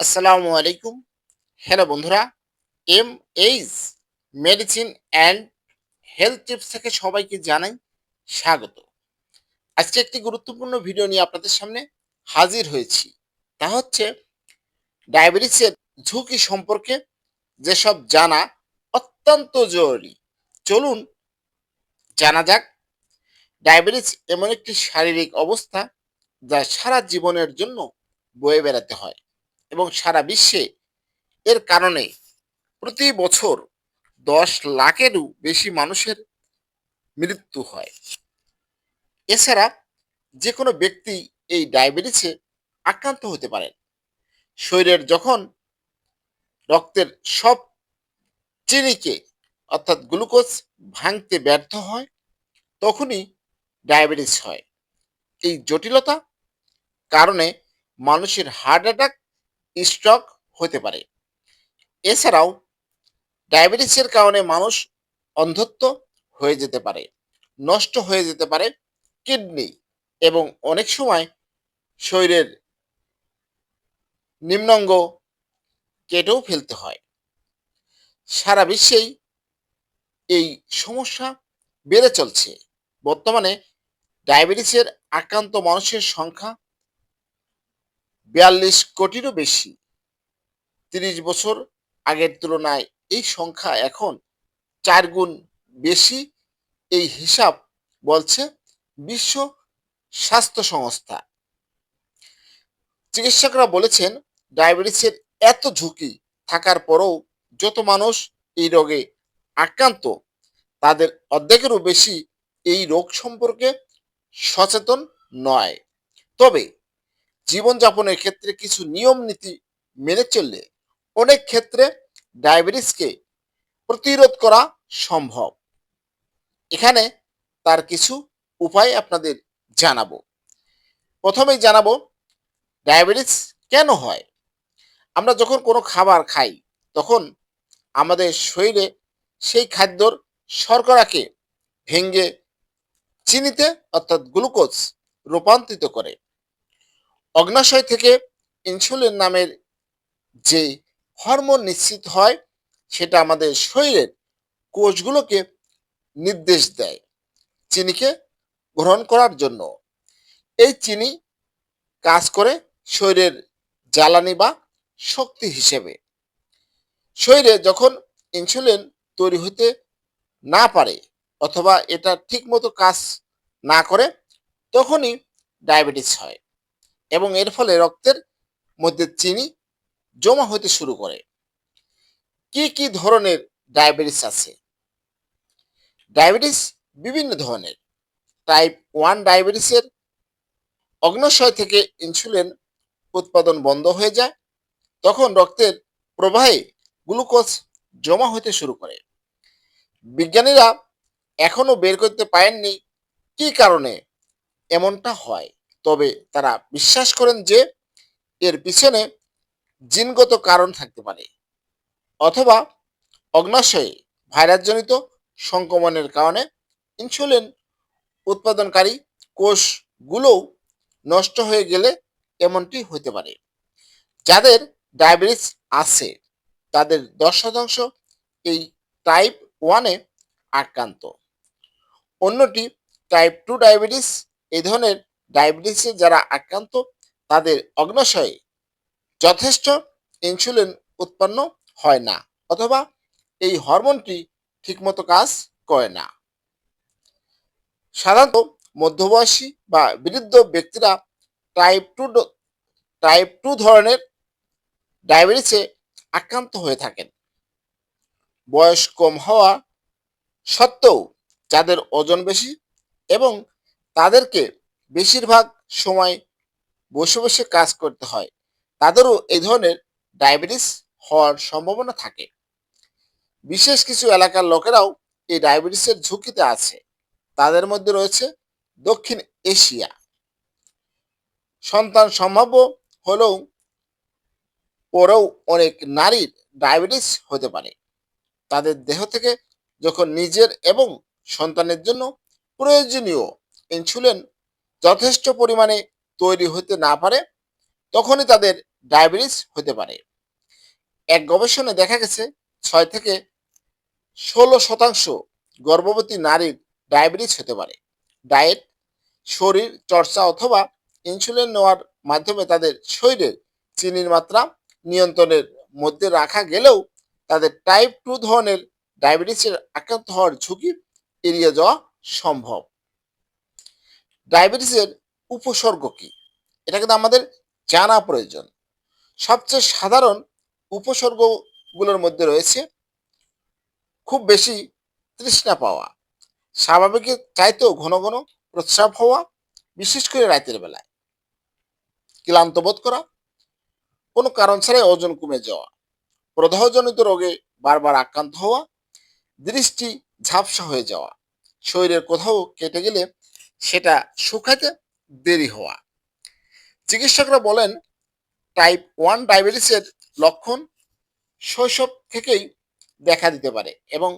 আসসালামু আলাইকুম। হ্যালো বন্ধুরা, M H medicine and health tips থেকে সবাইকে জানাই স্বাগত। আজকে একটি গুরুত্বপূর্ণ ভিডিও নিয়ে আপনাদের সামনে হাজির হয়েছি। তা হচ্ছে, ডায়াবেটিসের ঝুঁকি সম্পর্কে যেসব জানা অত্যন্ত জরুরি। চলুন, জানা যাক, ডায়াবেটিস এমন একটি শারীরিক অবস্থা যা সারা জীবনের জন্য বয়ে বেড়াতে হয়। এবং সারা বিশ্বে এর কারণে প্রতি বছর দশ লাখেরও বেশি মানুষের মৃত্যু হয়। এছাড়া যে কোনো ব্যক্তি এই ডায়াবেটিসে আক্রান্ত হতে পারেন। শরীরের যখন রক্তের সব চিনিকে অর্থাৎ গ্লুকোজ ভাঙতে ব্যর্থ হয়, তখনই ডায়াবেটিস হয়। এই জটিলতা কারণে মানুষের হার্ট অ্যাটাক স্ট্রোক হতে পারে। এছাড়াও ডায়াবেটিসের কারণে মানুষ অন্ধত্ব হয়ে যেতে পারে, নষ্ট হয়ে যেতে পারে কিডনি এবং অনেক সময় শরীরের নিম্নাঙ্গ কেটেও ফেলতে হয়। সারা বিশ্বেই এই সমস্যা বেড়ে চলছে। বর্তমানে ডায়াবেটিসের আক্রান্ত মানুষের সংখ্যা বিয়াল্লিশ কোটিরও বেশি। তিরিশ বছর আগের তুলনায় এই সংখ্যা এখন চার গুণ বেশি। এই হিসাব বলছে বিশ্ব স্বাস্থ্য সংস্থা। চিকিৎসকরা বলেছেন, ডায়াবেটিসের এত ঝুঁকি থাকার পরেও যত মানুষ এই রোগে আক্রান্ত, তাদের অর্ধেকেরও বেশি এই রোগ সম্পর্কে সচেতন নয়। তবে জীবনযাপনের ক্ষেত্রে কিছু নিয়ম নীতি মেনে চললে অনেক ক্ষেত্রে ডায়াবেটিসকে প্রতিরোধ করা সম্ভব। এখানে তার কিছু উপায় আপনাদের জানাব। প্রথমেই জানাব, ডায়াবেটিস কেন হয়? আমরা যখন কোনো খাবার খাই, তখন আমাদের শরীরে সেই খাদ্যর শর্করাকে ভেঙ্গে চিনিতে অর্থাৎ গ্লুকোজ রূপান্তরিত করে। অগ্নাশয় থেকে ইনসুলিন নামের যে হরমোন নিশ্চিত হয়, সেটা আমাদের শরীরের কোষগুলোকে নির্দেশ দেয় চিনিকে গ্রহণ করার জন্য। এই চিনি কাজ করে শরীরের জ্বালানি বা শক্তি হিসেবে। শরীরে যখন ইনসুলিন তৈরি হতে না পারে অথবা এটা ঠিকমতো কাজ না করে, তখনই ডায়াবেটিস হয়। এবং এর ফলে রক্তের মধ্যে চিনি জমা হতে শুরু করে। কি কি ধরনের ডায়াবেটিস আছে? ডায়াবেটিস বিভিন্ন ধরনের। টাইপ ওয়ান ডায়াবেটিসের অগ্নাশয় থেকে ইনসুলিন উৎপাদন বন্ধ হয়ে যায়, তখন রক্তের প্রবাহে গ্লুকোজ জমা হতে শুরু করে। বিজ্ঞানীরা এখনও বের করতে পারেননি কি কারণে এমনটা হয়। তবে তারা বিশ্বাস করেন যে এর পিছনে জিনগত কারণ থাকতে পারে। অথবা অগ্নাশয়ে ভাইরাসজনিত সংক্রমণের কারণে ইনসুলিন উৎপাদনকারী কোষগুলোও নষ্ট হয়ে গেলে এমনটি হতে পারে। যাদের ডায়াবেটিস আছে, তাদের দশ শতাংশ এই টাইপ ওয়ানে আক্রান্ত। অন্যটি টাইপ টু ডায়াবেটিস এই ধরনের ডায়াবেটিসে যারা আক্রান্ত, তাদের অগ্নাশয়ে যথেষ্ট ইনসুলিন উৎপন্ন হয় না অথবা এই হরমোনটি ঠিকমতো কাজ করে না। সাধারণত মধ্যবয়সী বা বৃদ্ধ ব্যক্তিরা টাইপ টু টাইপ টু ধরনের ডায়াবেটিসে আক্রান্ত হয়ে থাকেন। বয়স কম হওয়া সত্ত্বেও যাদের ওজন বেশি এবং তাদেরকে বেশিরভাগ সময় বসে বসে কাজ করতে হয়। তাদেরও এই ধরনের ডায়াবেটিস হওয়ার সম্ভাবনা থাকে। বিশেষ কিছু এলাকার লোকেরাও এই ডায়াবেটিসের ঝুঁকিতে আছে। তাদের মধ্যে রয়েছে দক্ষিণ এশিয়া। সন্তান সম্ভাব্য হলেও পরেও অনেক নারীর ডায়াবেটিস হতে পারে। তাদের দেহ থেকে যখন নিজের এবং সন্তানের জন্য প্রয়োজনীয় ইনসুলিন যথেষ্ট পরিমাণে তৈরি হতে না পারে, তখনই তাদের ডায়াবেটিস হতে পারে। এক গবেষণায় দেখা গেছে, ছয় থেকে ষোলো শতাংশ গর্ভবতী নারীর ডায়াবেটিস হতে পারে। ডায়েট, শরীর চর্চা অথবা ইনসুলিন নেওয়ার মাধ্যমে তাদের শরীরের চিনির মাত্রা নিয়ন্ত্রণের মধ্যে রাখা গেলেও তাদের টাইপ টু ধরনের ডায়াবেটিসের আক্রান্ত হওয়ার ঝুঁকি এড়িয়ে যাওয়া সম্ভব। ডায়াবেটিসের উপসর্গ কি? এটা কিন্তু আমাদের জানা প্রয়োজন। সবচেয়ে সাধারণ উপসর্গগুলোর মধ্যে রয়েছে খুব বেশি তৃষ্ণা পাওয়া স্বাভাবিকের চাইতেও ঘন ঘন প্রস্রাব হওয়া, বিশেষ করে রাতের বেলায়। ক্লান্ত বোধ করা, কোনো কারণ ছাড়াই ওজন কমে যাওয়া, প্রদাহজনিত রোগে বারবার আক্রান্ত হওয়া, দৃষ্টি ঝাপসা হয়ে যাওয়া, শরীরের কোথাও কেটে গেলে সেটা শুকাতে দেরি হওয়া। চিকিৎসকরা বলেন টাইপ ওয়ান ডায়াবেটিসের লক্ষণ শৈশব থেকেই দেখা দিতে পারে এবং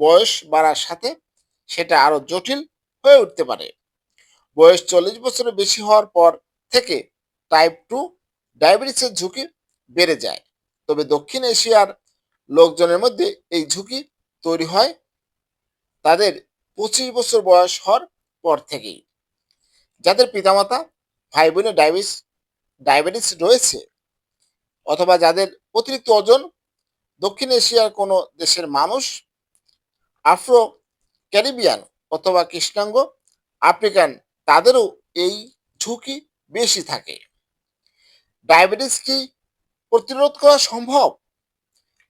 বয়স বাড়ার সাথে সেটা আরও জটিল হয়ে উঠতে পারে। বয়স চল্লিশ বছরের বেশি হওয়ার পর থেকে টাইপ টু ডায়াবেটিসের ঝুঁকি বেড়ে যায়। তবে দক্ষিণ এশিয়ার লোকজনের মধ্যে এই ঝুঁকি তৈরি হয়। তাদের পঁচিশ বছর বয়স হওয়ার পর থেকেই। যাদের পিতামাতা ভাই বোনের ডায়াবেটিস ডায়াবেটিস রয়েছে অথবা যাদের অতিরিক্ত ওজন, দক্ষিণ এশিয়ার কোনো দেশের মানুষ, আফ্রো ক্যারিবিয়ান অথবা কৃষ্ণাঙ্গ, আফ্রিকান, তাদেরও এই ঝুঁকি বেশি থাকে। ডায়াবেটিস কি প্রতিরোধ করা সম্ভব?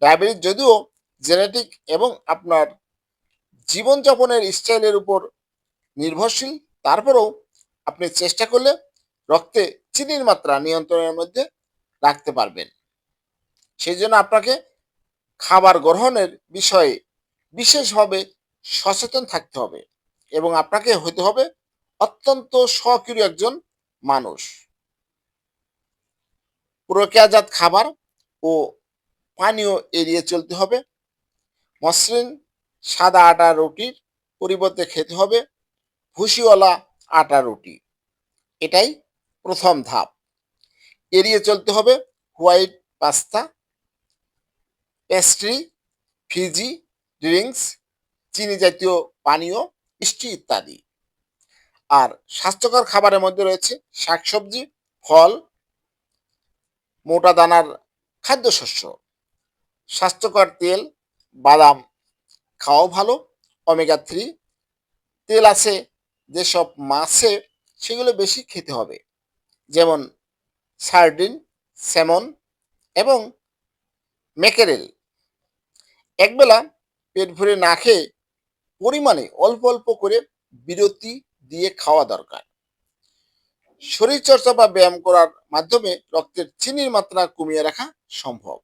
ডায়াবেটিস যদিও জেনেটিক এবং আপনার জীবনযাপনের স্টাইলের উপর নির্ভরশীল। তারপরেও আপনি চেষ্টা করলে রক্তে চিনির মাত্রা নিয়ন্ত্রণের মধ্যে রাখতে পারবেন। সেই জন্য আপনাকে খাবার গ্রহণের বিষয়ে বিশেষভাবে সচেতন থাকতে হবে এবং আপনাকে হতে হবে অত্যন্ত সক্রিয় একজন মানুষ। প্রক্রিয়াজাত খাবার ও পানীয় এড়িয়ে চলতে হবে। মসৃণ সাদা আটা রুটির পরিবর্তে খেতে হবে। ভুসিওয়ালা আটা রুটি। এটাই প্রথম ধাপ। এড়িয়ে চলতে হবে white pasta, pastry, fizzy, drinks, চিনি জাতীয় পানীয়, মিষ্টি ইত্যাদি। আর স্বাস্থ্যকর খাবারের মধ্যে রয়েছে শাকসবজি, ফল, মোটা দানার খাদ্যশস্য। স্বাস্থ্যকর তেল, বাদাম খাওয়াও ভালো অমেগা থ্রি। তেল আছে যেসব মাছে সেগুলো বেশি খেতে হবে, যেমন সার্ডিন, স্যামন এবং মেকেরেল একবেলা পেট ভরে না খেয়ে পরিমাণে অল্প অল্প করে বিরতি দিয়ে খাওয়া দরকার। শরীরচর্চা বা ব্যায়াম করার মাধ্যমে রক্তের চিনির মাত্রা কমিয়ে রাখা সম্ভব।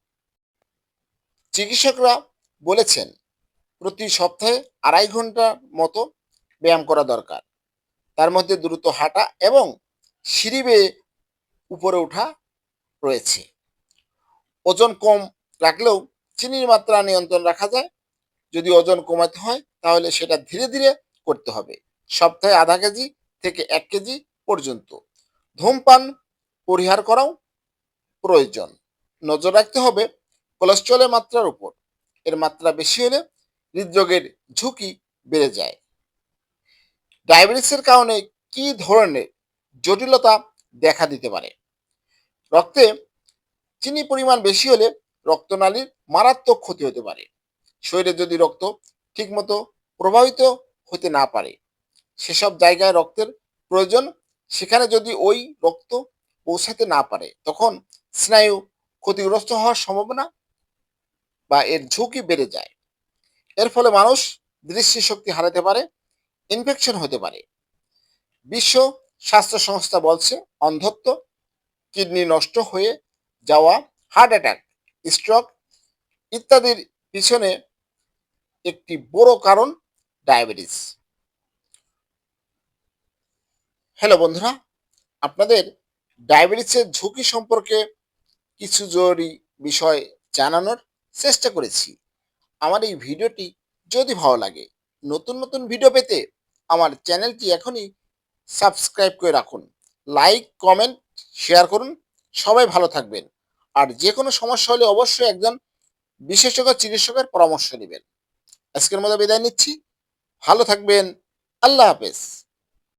চিকিৎসকরা বলেছেন, প্রতি সপ্তাহে আড়াই ঘণ্টার মতো ব্যায়াম করা দরকার। তার মধ্যে দ্রুত হাঁটা এবং সিঁড়ি বেয়ে উপরে ওঠা রয়েছে। ওজন কম রাখলেও চিনির মাত্রা নিয়ন্ত্রণ রাখা যায়। যদি ওজন কমাতে হয়, তাহলে সেটা ধীরে ধীরে করতে হবে। সপ্তাহে আধা কেজি থেকে এক কেজি পর্যন্ত। ধূমপান পরিহার করাও প্রয়োজন। নজর রাখতে হবে কোলেস্ট্রলের মাত্রার উপর। এর মাত্রা বেশি হলে হৃদরোগের ঝুঁকি বেড়ে যায়। ডায়াবেটিসের কারণে কি ধরনের জটিলতা দেখা দিতে পারে? রক্তে চিনি পরিমাণ বেশি হলে রক্তনালীর মারাত্মক ক্ষতি হতে পারে। শরীরে যদি রক্ত ঠিকমতো প্রবাহিত হতে না পারে, সেসব জায়গায় রক্তের প্রয়োজন। সেখানে যদি ওই রক্ত পৌঁছাতে না পারে, তখন স্নায়ু ক্ষতিগ্রস্ত হওয়ার সম্ভাবনা বা এর ঝুঁকি বেড়ে যায়। এর ফলে মানুষ দৃষ্টিশক্তি হারাতে পারে ইনফেকশন হতে পারে। বিশ্ব স্বাস্থ্য সংস্থা বলছে, অন্ধত্ব, কিডনি নষ্ট হয়ে যাওয়া হার্ট অ্যাটাক স্ট্রোক ইত্যাদির পিছনে একটি বড় কারণ ডায়াবেটিস হ্যালো বন্ধুরা, আপনাদের ডায়াবেটিসের ঝুঁকি সম্পর্কে কিছু জরুরি বিষয় জানানোর চেষ্টা করেছি। আমার এই ভিডিওটি যদি ভালো লাগে, নতুন নতুন ভিডিও পেতে আমার চ্যানেলটি এখনই সাবস্ক্রাইব করে রাখুন। লাইক, কমেন্ট, শেয়ার করুন। সবাই ভালো থাকবেন। আর যে কোনো সমস্যা হলে অবশ্যই একজন বিশেষজ্ঞ চিকিৎসকের পরামর্শ নেবেন। আজকের মতো বিদায় নিচ্ছি। ভালো থাকবেন। আল্লাহ হাফেজ।